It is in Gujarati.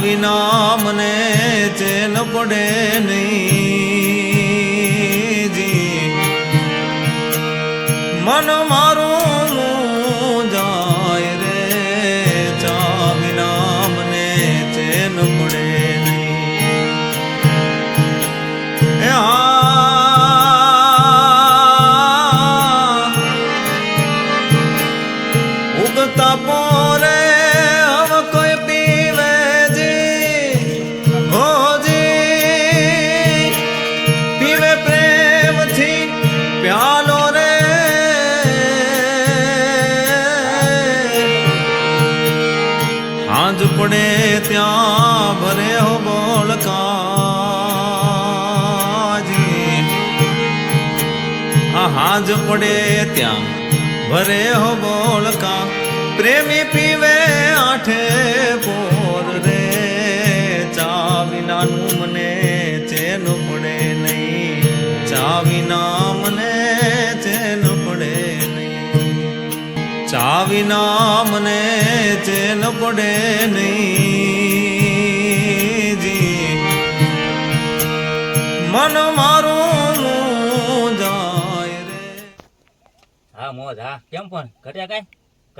વિના મને ચેન પડે નહીં જી. મન મારું જાય રે ચા વિના મને ચેન પડે ઉગતા હાંજ પડે ત્યાં ભરે હો બોલકાજી આ હાંજ પડે ત્યાં ભરે હો બોલકા પ્રેમી પીવે આઠે પોર રે. ચા વિનાનું મને ચેન પડે નહીં. ચા વિના ચા વિના મને ચેન પડે નહીં જી મન મારું જાય રે. હા, મોજ, હા. કેમ પણ ઘટ્યા કાંઈ?